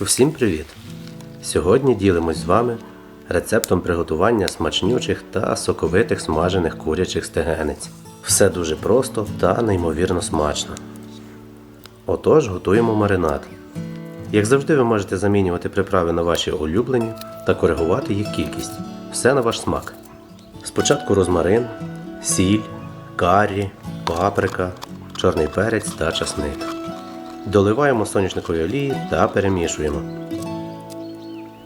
Всім привіт! Сьогодні ділимось з вами рецептом приготування смачнючих та соковитих смажених курячих стегенець. Все дуже просто та неймовірно смачно. Отож, готуємо маринад. Як завжди, ви можете замінювати приправи на ваші улюблені та коригувати їх кількість. Все на ваш смак. Спочатку розмарин, сіль, каррі, паприка, чорний перець та часник. Доливаємо соняшникові олії та перемішуємо.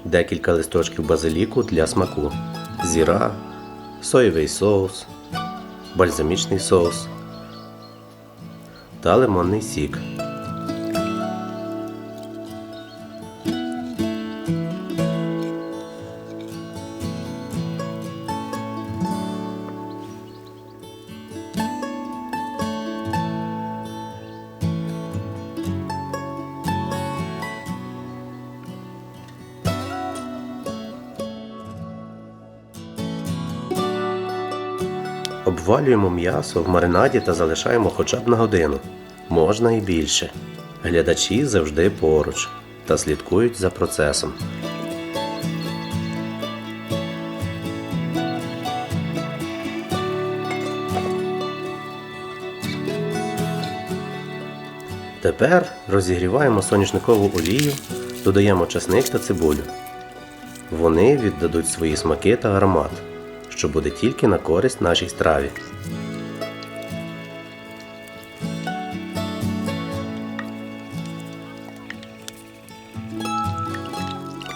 Декілька листочків базиліку для смаку. Зіра, соєвий соус, бальзамічний соус та лимонний сік. Обвалюємо м'ясо в маринаді та залишаємо хоча б на годину. Можна і більше. Глядачі завжди поруч та слідкують за процесом. Тепер розігріваємо соняшникову олію, додаємо чесник та цибулю. Вони віддадуть свої смаки та аромат, що буде тільки на користь нашій страві.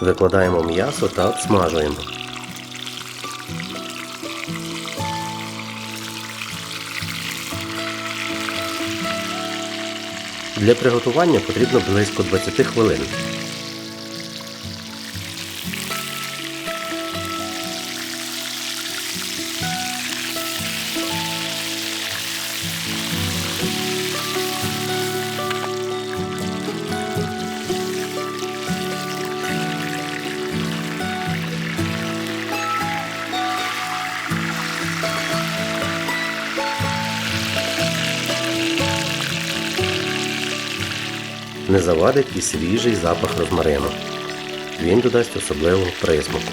Викладаємо м'ясо та обсмажуємо. Для приготування потрібно близько 20 хвилин. Не завадить і свіжий запах розмарину. Він додасть особливого присмаку.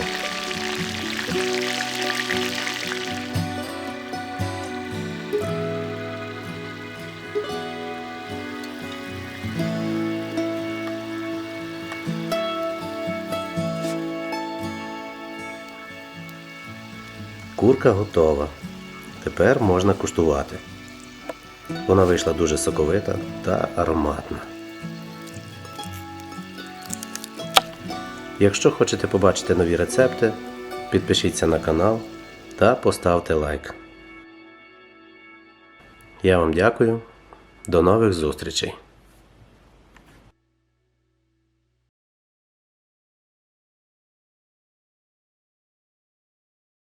Курка готова. Тепер можна куштувати. Вона вийшла дуже соковита та ароматна. Якщо хочете побачити нові рецепти, підпишіться на канал та поставте лайк. Я вам дякую. До нових зустрічей!